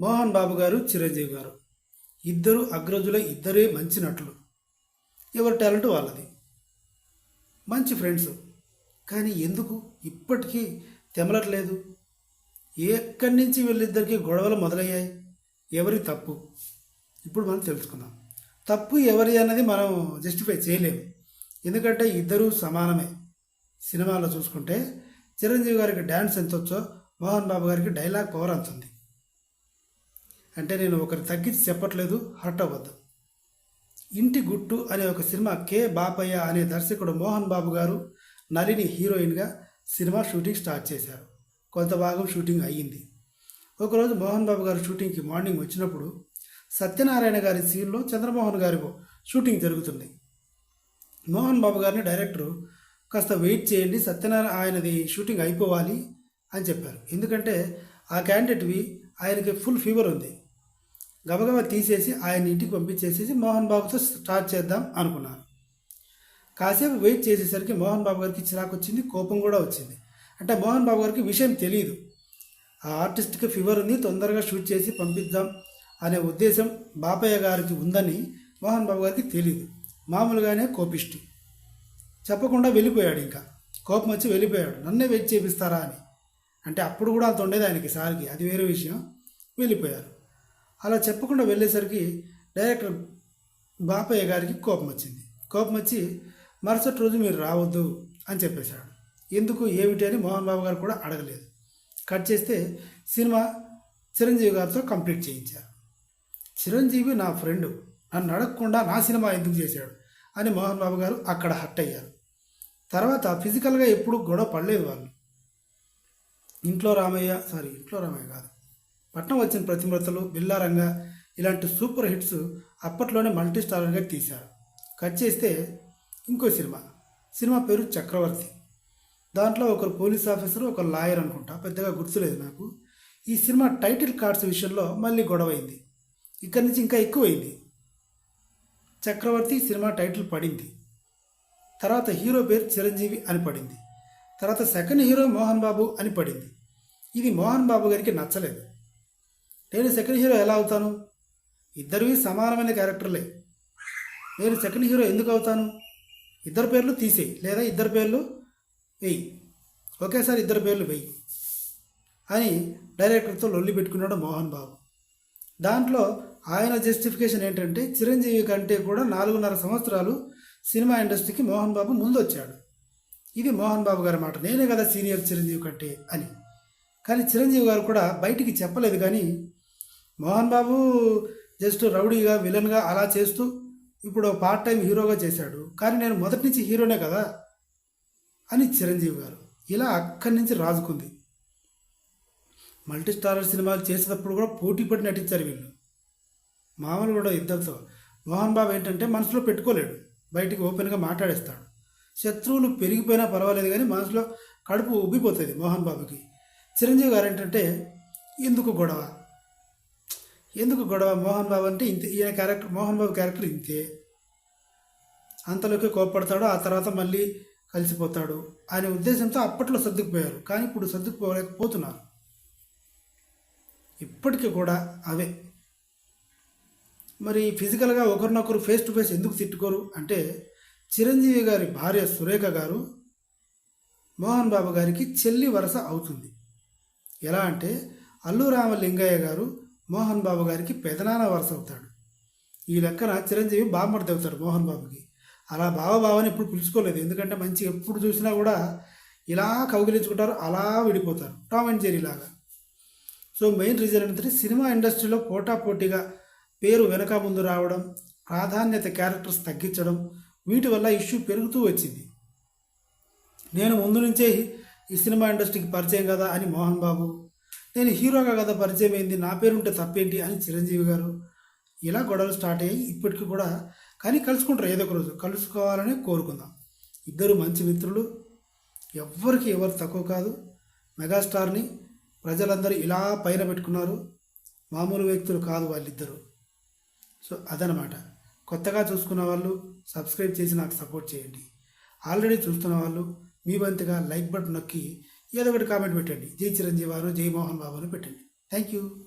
మోహన్ బాబు గారు చిరంజీవి గారు. ఇద్దరు అగ్రజుల ఇద్దరే మంచి నటులు. ఎవరి టాలెంట్ వాళ్ళది. మంచి ఫ్రెండ్స్. కానీ ఎందుకు ఇప్పటికీ తెమలట్లేదు? ఎక్కడి నుంచి వీళ్ళిద్దరికీ గొడవలు మొదలయ్యాయి? ఎవరి తప్పు? ఇప్పుడు మనం తెలుసుకుందాం. తప్పు ఎవరి అన్నది మనం జస్టిఫై చేయలేము. ఎందుకంటే ఇద్దరూ సమానమే. సినిమాలో చూసుకుంటే చిరంజీవి గారికి డ్యాన్స్ ఎంత వచ్చో మోహన్ బాబు గారికి డైలాగ్ పవర్ అంతుంది అంటే నేను ఒకరిని తగ్గించి చెప్పట్లేదు హర్ట్ అవ్వద్దు. ఇంటి గుట్టు అనే ఒక సినిమా కె బాపయ్య అనే దర్శకుడు మోహన్ బాబు గారు నలిని హీరోయిన్గా సినిమా షూటింగ్ స్టార్ట్ చేశారు. కొంత భాగం షూటింగ్ అయ్యింది. ఒకరోజు మోహన్ బాబు గారు షూటింగ్కి మార్నింగ్ వచ్చినప్పుడు సత్యనారాయణ గారి సీన్లో చంద్రమోహన్ గారి షూటింగ్ జరుగుతుంది. మోహన్ బాబు గారిని డైరెక్టరు కాస్త వెయిట్ చేయండి సత్యనారాయణ ఆయనది షూటింగ్ అయిపోవాలి అని చెప్పారు. ఎందుకంటే ఆ క్యాండిడేట్వి ఆయనకి ఫుల్ ఫీవర్ ఉంది. గబగబా తీసేసి ఆయన ఇంటికి పంపించేసేసి మోహన్ బాబుతో స్టార్ట్ చేద్దాం అనుకున్నాను కాసేపు వెయిట్ చేసేసరికి మోహన్ బాబు గారికి చిరాకు వచ్చింది కోపం కూడా వచ్చింది. అంటే మోహన్ బాబు గారికి విషయం తెలియదు ఆ ఆర్టిస్ట్కి ఫీవర్ ఉంది తొందరగా షూట్ చేసి పంపిద్దాం అనే ఉద్దేశం బాపయ్య గారికి ఉందని మోహన్ బాబు గారికి తెలియదు మామూలుగానే కోపిష్టి. చెప్పకుండా వెళ్ళిపోయాడు ఇంకా. కోపం వచ్చి వెళ్ళిపోయాడు. నన్నే వెయిట్ చేపిస్తారా అని. అంటే అప్పుడు కూడా అంత ఉండేది ఆయనకి సార్కి. అది వేరే విషయం. వెళ్ళిపోయారు. అలా చెప్పకుండా వెళ్ళేసరికి డైరెక్టర్ బాపయ్య గారికి కోపం వచ్చింది. కోపం వచ్చి మరుసటి రోజు మీరు రావద్దు అని చెప్పేశాడు. ఎందుకు ఏమిటి అని మోహన్ బాబు గారు కూడా అడగలేదు. కట్ చేస్తే సినిమా చిరంజీవి గారితో కంప్లీట్ చేయించారు. చిరంజీవి నా ఫ్రెండ్ నన్ను అడగకుండా నా సినిమా ఎందుకు చేశాడు అని మోహన్ బాబు గారు అక్కడ హట్ అయ్యారు. తర్వాత ఫిజికల్గా ఎప్పుడు గొడవ పడలేదు వాళ్ళు. ఇంట్లో రామయ్య సారీ ఇంట్లో రామయ్య కాదు. పట్నం వచ్చిన ప్రతిమృతలు బిల్లారంగ ఇలాంటి సూపర్ హిట్స్ అప్పట్లోనే మల్టీ స్టారర్గా తీశారు. కట్ చేస్తే ఇంకో సినిమా. సినిమా పేరు చక్రవర్తి. దాంట్లో ఒకరు పోలీస్ ఆఫీసర్ ఒక లాయర్ అనుకుంటా. పెద్దగా గుర్తులేదు నాకు. ఈ సినిమా టైటిల్ కార్డ్స్ విషయంలో మళ్ళీ గొడవ అయింది ఇక్కడి నుంచి ఇంకా ఎక్కువైంది. చక్రవర్తి సినిమా టైటిల్ పడింది. తర్వాత హీరో పేరు చిరంజీవి అని పడింది. తర్వాత సెకండ్ హీరో మోహన్ బాబు అని పడింది. ఇది మోహన్ బాబు గారికి నచ్చలేదు. నేను సెకండ్ హీరో ఎలా అవుతాను? ఇద్దరివి సమానమైన క్యారెక్టర్లే. నేను సెకండ్ హీరో ఎందుకు అవుతాను? ఇద్దరు పేర్లు తీసేయి లేదా ఇద్దరు పేర్లు వెయ్యి ఒకేసారి ఇద్దరు పేర్లు వెయ్యి అని డైరెక్టర్తో లొల్లి పెట్టుకున్నాడు మోహన్ బాబు. దాంట్లో ఆయన జస్టిఫికేషన్ ఏంటంటే చిరంజీవి కంటే కూడా నాలుగున్నర సంవత్సరాలు సినిమా ఇండస్ట్రీకి మోహన్ బాబు ముందు వచ్చాడు ఇది మోహన్ బాబు గారి మాట. నేనే కదా సీనియర్ చిరంజీవి కంటే అని. కానీ చిరంజీవి గారు కూడా బయటికి చెప్పలేదు కానీ మోహన్ బాబు జస్ట్ రౌడీగా విలన్గా అలా చేస్తూ ఇప్పుడు పార్ట్ టైం హీరోగా చేశాడు. కానీ నేను మొదటి నుంచి హీరోనే కదా అని చిరంజీవి గారు ఇలా అక్కడి నుంచి రాజుకుంది. మల్టీ స్టారర్ సినిమాలు చేసేటప్పుడు కూడా పోటీ పడి నటించారు వీళ్ళు. మామూలు కూడా ఇద్దరితో మోహన్ బాబు ఏంటంటే మనసులో పెట్టుకోలేడు. బయటికి ఓపెన్గా మాట్లాడేస్తాడు. శత్రువులు పెరిగిపోయినా పర్వాలేదు కానీ మనసులో కడుపు ఉబ్బిపోతుంది మోహన్ బాబుకి. చిరంజీవి గారు ఏంటంటే ఎందుకు గొడవ? ఎందుకు గొడవ? మోహన్ బాబు అంటే ఇంతే. ఈయన క్యారెక్టర్ మోహన్ బాబు క్యారెక్టర్ ఇంతే. అంతలోకి కోప్పడతాడు ఆ తర్వాత మళ్ళీ కలిసిపోతాడు. అనే ఉద్దేశంతో అప్పట్లో సర్దుకుపోయారు కానీ ఇప్పుడు సర్దుకుపోలేకపోతున్నారు. ఇప్పటికీ కూడా అవే. మరి ఫిజికల్గా ఒకరినొకరు ఫేస్ టు ఫేస్ ఎందుకు తిట్టుకోరు? అంటే చిరంజీవి గారి భార్య సురేఖ గారు మోహన్ బాబు గారికి చెల్లి వరస అవుతుంది. ఎలా అంటే అల్లు రామలింగయ్య గారు మోహన్ బాబు గారికి పెదనాన్న వరస అవుతాడు. ఈ లెక్కన చిరంజీవి బామ్మర్ది అవుతాడు మోహన్ బాబుకి. అలా బావ బావని ఎప్పుడు పిలుచుకోలేదు. ఎందుకంటే మంచి ఎప్పుడు చూసినా కూడా ఇలా కౌగిలించుకుంటారు అలా విడిపోతారు. టామ్ అండ్ జెరీ లాగా. సో మెయిన్ రీజన్ ఏంటంటే సినిమా ఇండస్ట్రీలో పోటాపోటీగా పేరు వెనక ముందు రావడం ప్రాధాన్యత క్యారెక్టర్స్ తగ్గించడం వీటి వల్ల ఇష్యూ పెరుగుతూ వచ్చింది. నేను ముందు నుంచే ఈ సినిమా ఇండస్ట్రీకి పరిచయం కదా అని మోహన్ బాబు నేను హీరోగా కదా పరిచయం అయింది నా పేరు ఉంటే తప్పేంటి అని చిరంజీవి గారు ఇలా గొడవలు స్టార్ట్ అయ్యాయి. ఇప్పటికీ కూడా కానీ కలుసుకుంటారు ఏదో ఒక రోజు. కలుసుకోవాలని కోరుకుందాం. ఇద్దరు మంచి మిత్రులు. ఎవ్వరికి ఎవరు తక్కువ కాదు. మెగాస్టార్ని ప్రజలందరూ ఇలా పైన పెట్టుకున్నారు. మామూలు వ్యక్తులు కాదు వాళ్ళిద్దరూ. సో అదనమాట. కొత్తగా చూసుకున్న వాళ్ళు సబ్స్క్రైబ్ చేసి నాకు సపోర్ట్ చేయండి. ఆల్రెడీ చూస్తున్న వాళ్ళు మీ వంతుగా లైక్ బటన్ నొక్కి ఏదో ఒకటి కామెంట్ పెట్టండి. జై చిరంజీవి వారు జై మోహన్ బాబు అని పెట్టండి. Thank you